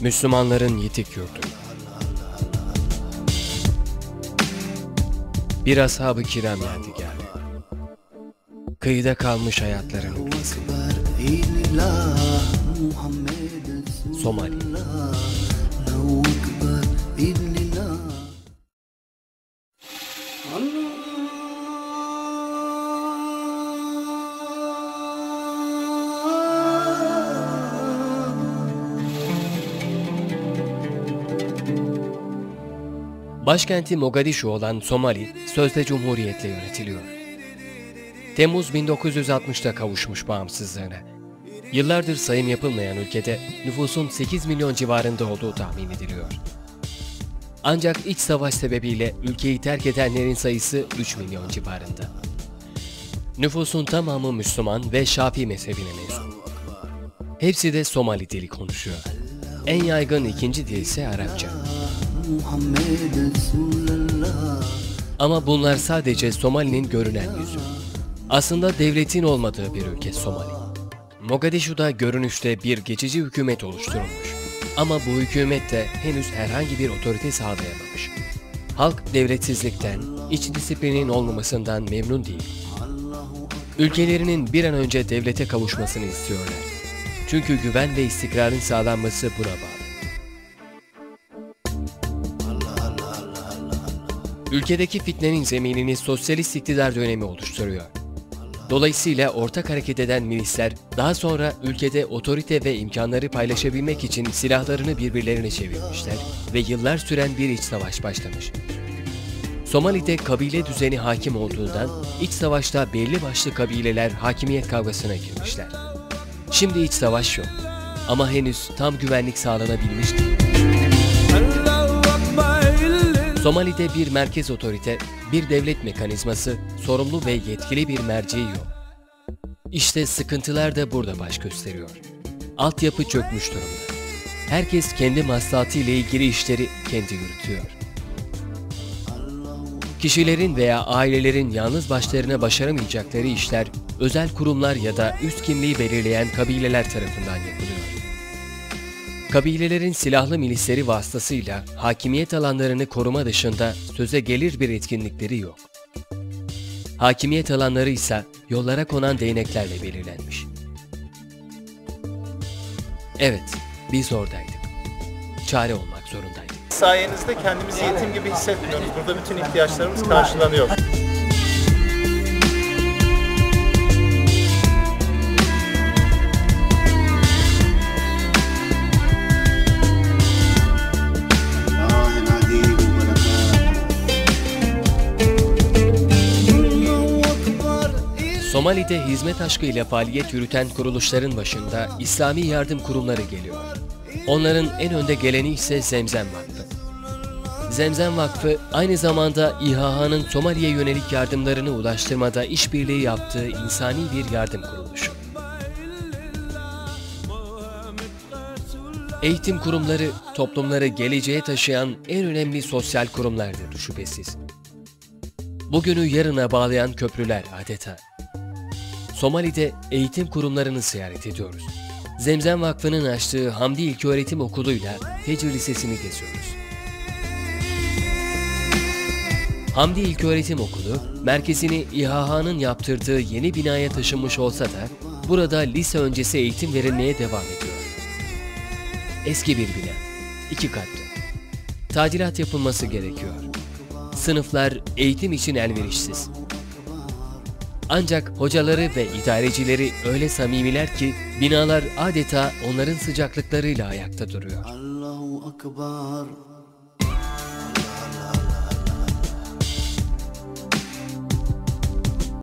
Müslümanların yitik yurdu. Bir ashab-ı kiram yadigarı. Kıyıda kalmış hayatların. Somali. Başkenti Mogadishu olan Somali, sözde cumhuriyetle yönetiliyor. Temmuz 1960'ta kavuşmuş bağımsızlığına. Yıllardır sayım yapılmayan ülkede nüfusun 8 milyon civarında olduğu tahmin ediliyor. Ancak iç savaş sebebiyle ülkeyi terk edenlerin sayısı 3 milyon civarında. Nüfusun tamamı Müslüman ve Şafii mezhebine mensup. Hepsi de Somali dili konuşuyor. En yaygın ikinci dil ise Arapça. Ama bunlar sadece Somali'nin görünen yüzü. Aslında devletin olmadığı bir ülke Somali. Mogadishu'da görünüşte bir geçici hükümet oluşturulmuş. Ama bu hükümet de henüz herhangi bir otorite sağlayamamış. Halk devletsizlikten, iç disiplinin olmamasından memnun değil. Ülkelerinin bir an önce devlete kavuşmasını istiyorlar. Çünkü güven ve istikrarın sağlanması buna bağlı. Ülkedeki fitnenin zeminini sosyalist iktidar dönemi oluşturuyor. Dolayısıyla ortak hareket eden milisler daha sonra ülkede otorite ve imkanları paylaşabilmek için silahlarını birbirlerine çevirmişler ve yıllar süren bir iç savaş başlamış. Somali'de kabile düzeni hakim olduğundan iç savaşta belli başlı kabileler hakimiyet kavgasına girmişler. Şimdi iç savaş yok ama henüz tam güvenlik sağlanabilmiş değil. Somali'de bir merkez otorite, bir devlet mekanizması, sorumlu ve yetkili bir merci yok. İşte sıkıntılar da burada baş gösteriyor. Altyapı çökmüş durumda. Herkes kendi maslahatı ile ilgili işleri kendi yürütüyor. Kişilerin veya ailelerin yalnız başlarına başaramayacakları işler, özel kurumlar ya da üst kimliği belirleyen kabileler tarafından yapılıyor. Kabilelerin silahlı milisleri vasıtasıyla hakimiyet alanlarını koruma dışında söze gelir bir etkinlikleri yok. Hakimiyet alanları ise yollara konan değneklerle belirlenmiş. Evet, biz oradaydık. Çare olmak zorundaydık. Sayenizde kendimizi yetim gibi hissetmiyoruz. Burada bütün ihtiyaçlarımız karşılanıyor. Somali'de hizmet aşkıyla faaliyet yürüten kuruluşların başında İslami yardım kurumları geliyor. Onların en önde geleni ise Zemzem Vakfı. Zemzem Vakfı aynı zamanda İHH'nın Somali'ye yönelik yardımlarını ulaştırmada işbirliği yaptığı insani bir yardım kuruluşu. Eğitim kurumları, toplumları geleceğe taşıyan en önemli sosyal kurumlardır şüphesiz. Bugünü yarına bağlayan köprüler adeta. Somali'de eğitim kurumlarını ziyaret ediyoruz. Zemzem Vakfı'nın açtığı Hamdi İlköğretim Okulu'yla Fecr Lisesi'ni geziyoruz. Hamdi İlköğretim Okulu, merkezini İHH'nın yaptırdığı yeni binaya taşınmış olsa da burada lise öncesi eğitim verilmeye devam ediyor. Eski bir bina, iki katlı. Tadilat yapılması gerekiyor. Sınıflar eğitim için elverişsiz. Ancak hocaları ve idarecileri öyle samimiler ki binalar adeta onların sıcaklıklarıyla ayakta duruyor. Allahu Akbar